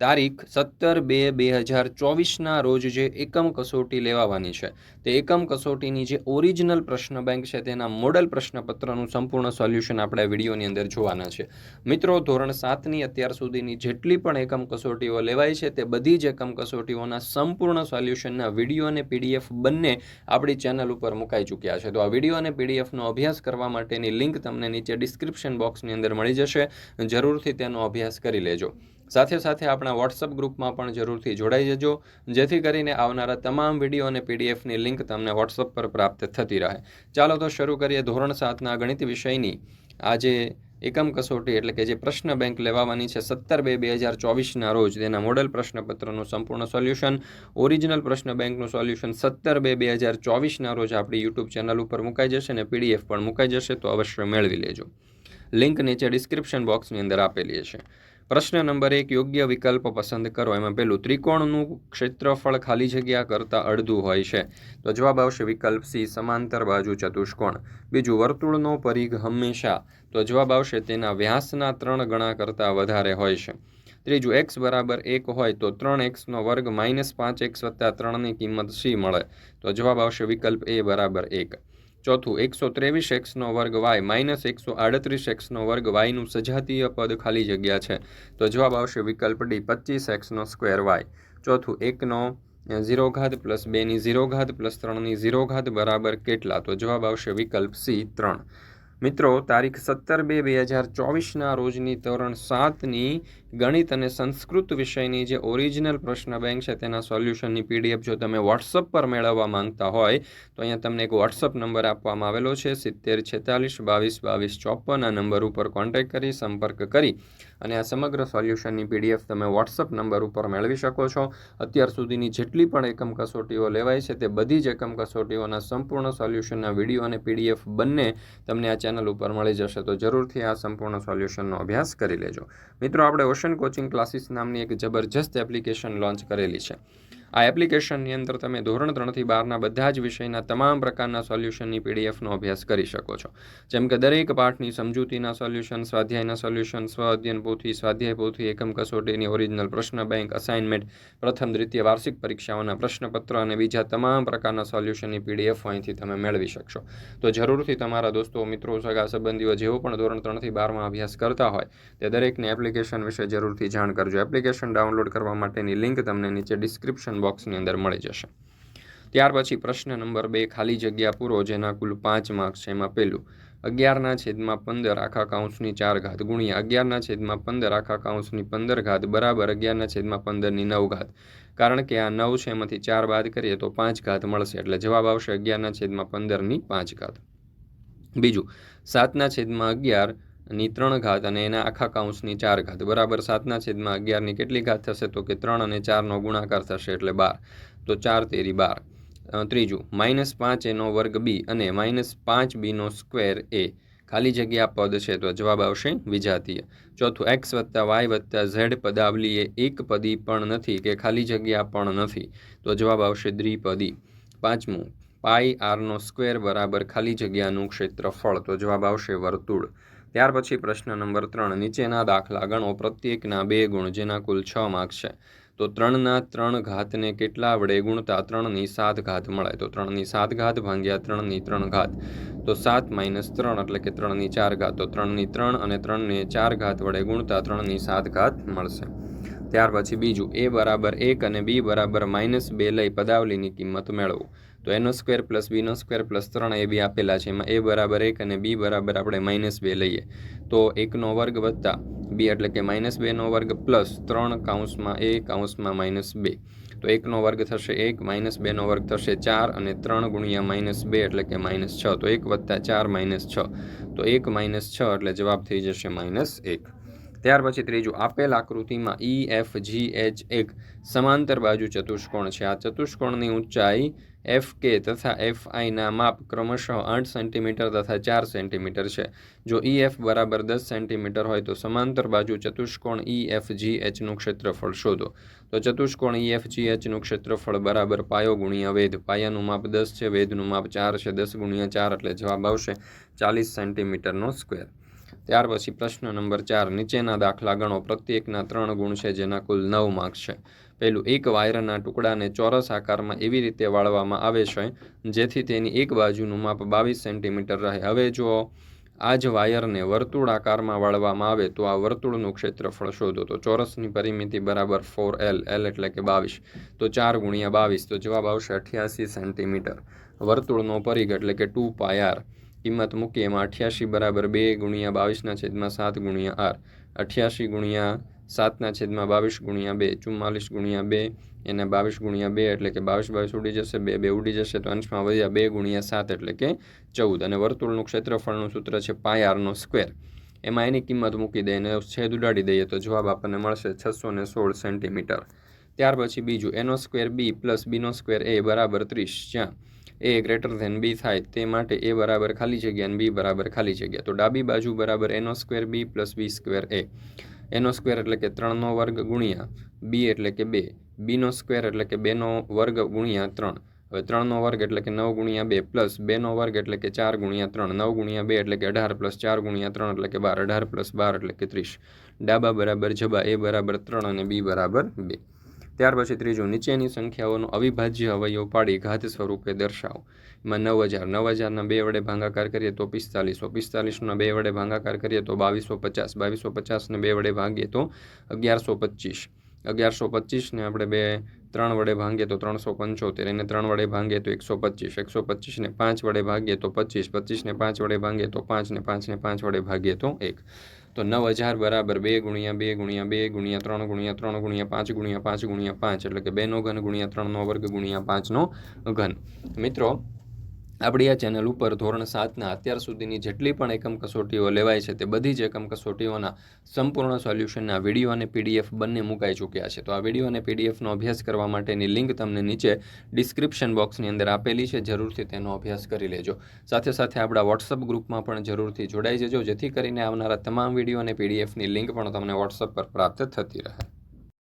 તારીખ સત્તર બે બે હજાર ચોવીસના રોજ જે એકમ કસોટી લેવાવાની છે, તે એકમ કસોટીની જે ઓરિજિનલ પ્રશ્ન બેંક છે, તેના મોડલ પ્રશ્નપત્રનું સંપૂર્ણ સોલ્યુશન આપણે વિડીયોની અંદર જોવાના છે. મિત્રો, ધોરણ સાતની અત્યાર સુધીની જેટલી પણ એકમ કસોટીઓ લેવાય છે, તે બધી જ એકમ કસોટીઓના સંપૂર્ણ સોલ્યુશનના વીડિયો અને પીડીએફ બંને આપણી ચેનલ ઉપર મુકાઈ ચૂક્યા છે. તો આ વીડિયો અને પીડીએફનો અભ્યાસ કરવા માટેની લિંક તમને નીચે ડિસ્ક્રિપ્શન બોક્સની અંદર મળી જશે. જરૂરથી તેનો અભ્યાસ કરી લેજો. સાથે સાથે આપણા વોટ્સઅપ ગ્રુપમાં પણ જરૂરથી જોડાઈ જજો, જેથી કરીને આવનારા તમામ વીડિયો અને પીડીએફની લિંક તમને વોટ્સઅપ પર પ્રાપ્ત થતી રહે. ચાલો તો શરૂ કરીએ ધોરણ સાતના ગણિત વિષયની. આજે એકમ કસોટી એટલે કે જે પ્રશ્ન બેંક લેવાવાની છે, સત્તર બે બે હજાર ચોવીસના રોજ. તેના મોડલ પ્રશ્નપત્રનું સંપૂર્ણ સોલ્યુશન ઓરિજિનલ પ્રશ્ન બેંકનું સોલ્યુશન સત્તર બે બે હજાર ચોવીસના રોજ આપણી યુટ્યુબ ચેનલ ઉપર મુકાઈ જશે અને પીડીએફ પણ મુકાઈ જશે, તો અવશ્ય મેળવી લેજો. લિંક નીચે ડિસ્ક્રિપ્શન બોક્સની અંદર આપેલી છે પ્રશ્ન નંબર એક, યોગ્ય વિકલ્પ પસંદ કરો. એમાં પહેલું, ત્રિકોણનું ક્ષેત્રફળ ખાલી જગ્યા કરતાં અડધું હોય છે. તો જવાબ આવશે વિકલ્પ સી, સમાંતર બાજુ ચતુષ્કોણ. બીજું, વર્તુળનો પરિઘ હંમેશા. તો જવાબ આવશે તેના વ્યાસના ત્રણ ગણા કરતાં વધારે હોય છે. ત્રીજું, એક્સ બરાબર એક હોય તો ત્રણ એક્સનો વર્ગ માઇનસ પાંચ એક્સ વત્તા ત્રણની કિંમત સી મળે. તો જવાબ આવશે વિકલ્પ એ બરાબર એક. ચોથું, એકસો ત્રેવીસ એક્સનો વર્ગ વાય માઇનસ એકસો આડત્રીસ એક્સનો વર્ગ વાયનું સજાતીય પદ ખાલી જગ્યા છે. તો જવાબ આવશે વિકલ્પ ડી, પચીસ એક્સનો સ્ક્વેર વાય. ચોથું એકનો ઝીરો ઘાત પ્લસ બેની ઝીરો ઘાત પ્લસ ત્રણની ઝીરો ઘાત બરાબર કેટલા? તો જવાબ આવશે વિકલ્પ સી, ત્રણ. મિત્રો, તારીખ સત્તર બે બે હજાર ચોવીસના રોજની ધોરણ સાતની ગણિત અને સંસ્કૃત વિષયની જે ઓરિજિનલ પ્રશ્ન બેંક છે, તેના સોલ્યુશનની પીડીએફ જો તમે વોટ્સઅપ પર મેળવવા માંગતા હોય, તો અહીંયા તમને એક વોટ્સઅપ નંબર આપવામાં આવેલો છે, સિત્તેર છેતાલીસ, બાવીસ બાવીસ, ચોપન, આ નંબર ઉપર કોન્ટેક્ટ કરી, સંપર્ક કરી અને આ સમગ્ર સોલ્યુશનની પીડીએફ તમે વોટ્સઅપ નંબર ઉપર મેળવી શકો છો. અત્યાર સુધીની જેટલી પણ એકમ કસોટીઓ લેવાય છે, તે બધી જ એકમ કસોટીઓના સંપૂર્ણ સોલ્યુશનના વીડિયો અને પીડીએફ બંને તમને આ ચેનલ ઉપર મળી જશે. તો જરૂરથી આ સંપૂર્ણ સોલ્યુશનનો અભ્યાસ કરી લેજો. મિત્રો, આપણે ઓશન કોચિંગ ક્લાસીસ નામની એક જબરજસ્ત એપ્લિકેશન લોન્ચ કરેલી છે. આ એપ્લિકેશનની અંદર તમે ધોરણ ત્રણથી બારના બધા જ વિષયના તમામ પ્રકારના સોલ્યુશનની પીડીએફનો અભ્યાસ કરી શકો છો. જેમ કે દરેક પાઠની સમજૂતીના સોલ્યુશન, સ્વાધ્યાયના સોલ્યુશન સ્વ અધ્યયન પોથી, સ્વાધ્યાય પોથી, એકમ કસોટીની ઓરિજિનલ પ્રશ્ન બેંક અસાઇનમેન્ટ પ્રથમ, દ્વિતીય, વાર્ષિક પરીક્ષાઓના પ્રશ્નપત્ર અને બીજા તમામ પ્રકારના સોલ્યુશનની પીડીએફ અહીંથી તમે મેળવી શકશો. તો જરૂરથી તમારા દોસ્તો, મિત્રો, સગા સંબંધીઓ જેઓ પણ ધોરણ ત્રણથી બારમાં અભ્યાસ કરતા હોય, તે દરેકને એપ્લિકેશન વિશે જરૂરથી જાણ કરજો. એપ્લિકેશન ડાઉનલોડ કરવા માટેની લિંક તમને નીચે ડિસ્ક્રિપ્શન બોક્સની અંદર મળી જશે. ત્યાર પછી પ્રશ્ન નંબર બે ખાલી જગ્યા પૂરો જેના કુલ પાંચ માર્ક્સ છે એમાં પહેલું, અગિયારના છેદમાં પંદર આખા કાઉન્સની ચાર ઘાત ગુણ્યા અગિયારના છેદમાં પંદર આખા કાઉન્સની પંદર ઘાત બરાબર અગિયારના છેદમાં પંદરની નવ ઘાત. કારણ કે આ નવ છે એમાંથી ચાર બાદ કરીએ તો પાંચ ઘાત મળશે, એટલે જવાબ આવશે અગિયારના છેદમાં પંદરની પાંચ ઘાત. બીજું, સાતના છેદમાં અગિયાર ની ત્રણ ઘાત અને એના આખા કાઉન્સની ચાર ઘાત. બરાબર સાતના છેદમાં અગિયારની કેટલી ઘાત થશે? તો કે ત્રણ અને ચારનો ગુણાકાર થશે એટલે બાર. તો ચાર તેરી બાર. ત્રીજું, માઇનસ પાંચ એનો વર્ગ બી અને માઇનસ પાંચ બીનો સ્ક્વેર એ. ખાલી જગ્યા પદ છે તો જવાબ આવશે વિજાતીય. ચોથું, એક્સ વત્તા વાય વત્તા ઝેડ પદાવલી એ એક પદી પણ નથી કે ખાલી જગ્યા પણ નથી. તો જવાબ આવશે દ્વિપદી. પાંચમું, પાઈ આરનો સ્ક્વેર બરાબર ખાલી જગ્યાનું ક્ષેત્રફળ. તો જવાબ આવશે વર્તુળ. ત્યાર પછી પ્રશ્ન નંબર ત્રણ, નીચેના દાખલા ગણો પ્રત્યેકના બે ગુણ, જેના કુલ છ માર્ક છે. તો ત્રણના ત્રણ ઘાતને કેટલા વડે ગુણતા ત્રણની સાત ઘાત મળે? તો ત્રણની સાત ઘાત ભાંગ્યા ત્રણની ત્રણ ઘાત. તો સાત માઇનસ ત્રણ એટલે કે ત્રણની ચાર ઘાત. તો ત્રણની ત્રણ અને ત્રણને ચાર ઘાત વડે ગુણતા ત્રણની સાત ઘાત મળશે. ત્યાર પછી બીજું, એ બરાબર એક અને બી બરાબર માઇનસ બે લઈ પદાવલીની કિંમત મેળવો. તો એનો સ્ક્વેર પ્લસ બીનો સ્ક્વેર પ્લસ ત્રણ એ બી આપેલા છે. એમાં એ બરાબર એક અને બી બરાબર આપણે માઇનસ બે લઈએ. તો એકનો વર્ગ વત્તા બી એટલે કે માઇનસ બેનો વર્ગ પ્લસ ત્રણ કાઉન્સમાં એ કાઉન્સમાં માઇનસ બે. તો એકનો વર્ગ થશે એક માઇનસ બેનો વર્ગ થશે ચાર અને ત્રણ ગુણ્યા માઇનસ બે એટલે કે માઇનસ છ. તો એક વત્તા ચાર માઇનસ છ. તો એક માઇનસ છ એટલે જવાબ થઈ જશે માઇનસ એક. ત્યાર પછી ત્રીજું, આપેલ આકૃતિમાં ઈ એફ જી એચ એક સમાંતર બાજુ ચતુષ્કોણ છે. આ ચતુષ્કોણની ઊંચાઈ એફ કે તથા એફ આઈના માપ ક્રમશઃ આઠ સેન્ટીમીટર તથા ચાર સેન્ટીમીટર છે. જો ઈ એફ બરાબર દસ સેન્ટીમીટર હોય તો સમાંતર બાજુ ચતુષ્કોણ ઈ એફ જી એચનું ક્ષેત્રફળ શોધો. તો ચતુષ્કોણ ઈ એફ જી એચનું ક્ષેત્રફળ બરાબર પાયો ગુણ્યા વેધ. પાયાનું માપ દસ છે, વેધનું માપ ચાર છે, દસ ગુણ્યા ચાર એટલે જવાબ આવશે ચાલીસ સેન્ટીમીટરનો સ્ક્વેર ત્યાર પછી પ્રશ્ન નંબર ચાર. નીચેના દાખલા ગણો. પ્રત્યેકના ત્રણ ગુણ છે જેના કુલ નવ માર્ક્સ છે. પહેલું એક વાયરના ટુકડાને ચોરસ આકારમાં એવી રીતે વાળવામાં આવે છે, જેથી તેની એક બાજુનું માપ બાવીસ સેન્ટીમીટર રહે. હવે જો આ જ વાયરને વર્તુળ આકારમાં વાળવામાં આવે, તો આ વર્તુળનું ક્ષેત્રફળ શોધો. તો ચોરસની પરિમિતિ બરાબર ફોર એલ એલ એટલે કે બાવીસ. તો ચાર ગુણ્યા બાવીસ, તો જવાબ આવશે અઠ્યાસી સેન્ટીમીટર. વર્તુળનો પરિઘ એટલે કે ટુ પાય આર. કિંમત મૂકી એમાં અઠ્યાસી બરાબર બે ગુણ્યા બાવીસના છેદમાં સાત ગુણ્યા આર. અઠ્યાસી ગુણ્યા સાતના છેદમાં બાવીસ ગુણ્યા બે, ચુમ્માલીસ ગુણ્યા બે, એને બાવીસ ગુણ્યા બે એટલે કે બાવીસ બાવીસ ઉડી જશે, બે બે ઉડી જશે, તો અંશમાં વધ્યા બે ગુણ્યા સાત એટલે કે ચૌદ. અને વર્તુળનું ક્ષેત્રફળનું સૂત્ર છે પાય આરનો સ્ક્વેર. એમાં એની કિંમત મૂકી દઈએ અને છેદ ઉડાડી દઈએ તો જવાબ આપણને મળશે છસો ને સોળ સેન્ટીમીટર. ત્યાર પછી બીજું, એનો સ્ક્વેર બી પ્લસ બીનો સ્ક્વેર એ બરાબર ત્રીસ. જ્યાં એ ગ્રેટર ધેન બી થાય તે માટે એ બરાબર ખાલી જગ્યા અને બી બરાબર ખાલી જગ્યા. તો ડાબી બાજુ બરાબર એનો square B plus B square A. એનો સ્ક્વેર એટલે કે ત્રણનો વર્ગ ગુણ્યા બી એટલે કે બે. બીનો સ્ક્વેર એટલે કે બેનો વર્ગ ગુણ્યા ત્રણ. હવે ત્રણનો વર્ગ એટલે કે નવ ગુણ્યા બે પ્લસ બેનો વર્ગ એટલે કે ચાર ગુણ્યા ત્રણ. નવ ગુણ્યા બે એટલે કે અઢાર પ્લસ ચાર ગુણ્યા ત્રણ એટલે કે બાર. અઢાર પ્લસ બાર એટલે કે ત્રીસ. ડાબા બરાબર જબા એ બરાબર ત્રણ અને બી બરાબર બે. ત્યાર પછી ત્રીજું, નીચેની સંખ્યાઓનો અવિભાજ્ય અવયવ પાડી ઘાત સ્વરૂપે દર્શાવો. એમાં નવ હજાર, નવ હજારના બે વડે ભાગાકાર કરીએ તો પિસ્તાલીસો, પિસ્તાલીસના બે વડે ભાગાકાર કરીએ તો બાવીસો પચાસ, બાવીસો પચાસને બે વડે ભાગીએ તો અગિયારસો પચીસ. અગિયારસો પચીસને આપણે બે, ત્રણ વડે ભાંગીએ તો ત્રણસો પંચોતેર, એને ત્રણ વડે ભાંગીએ તો એકસો પચીસ, એકસો પચીસને પાંચ વડે ભાગીએ તો પચીસ, પચીસને પાંચ વડે ભાંગીએ તો પાંચ ને પાંચને પાંચ વડે ભાગીએ તો એક. તો નવ હજાર બરાબર બે ગુણ્યા બે ગુણ્યા બે ગુણ્યા ત્રણ ગુણ્યા ત્રણ ગુણ્યા પાંચ ગુણ્યા પાંચ ગુણ્યા પાંચ, એટલે કે બેનો ઘન ગુણ્યા ત્રણનો વર્ગ ગુણ્યા પાંચનો ઘન. મિત્રો આપણી આ ચેનલ ઉપર ધોરણ સાતના અત્યાર સુધીની જેટલી પણ એકમ કસોટીઓ લેવાય છે તે બધી જ એકમ કસોટીઓના સંપૂર્ણ સોલ્યુશનના વીડિયો અને પીડીએફ બંને મુકાઈ ચૂક્યા છે. તો આ વીડિયો અને પીડીએફનો અભ્યાસ કરવા માટેની લિંક તમને નીચે ડિસ્ક્રિપ્શન બોક્સની અંદર આપેલી છે. જરૂરથી તેનો અભ્યાસ કરી લેજો. સાથે સાથે આપણા વોટ્સઅપ ગ્રુપમાં પણ જરૂરથી જોડાઈ જજો. જેથી કરીને આવનારા તમામ વીડિયો અને પીડીએફની લિંક પણ તમને વોટ્સઅપ પર પ્રાપ્ત થતી રહે.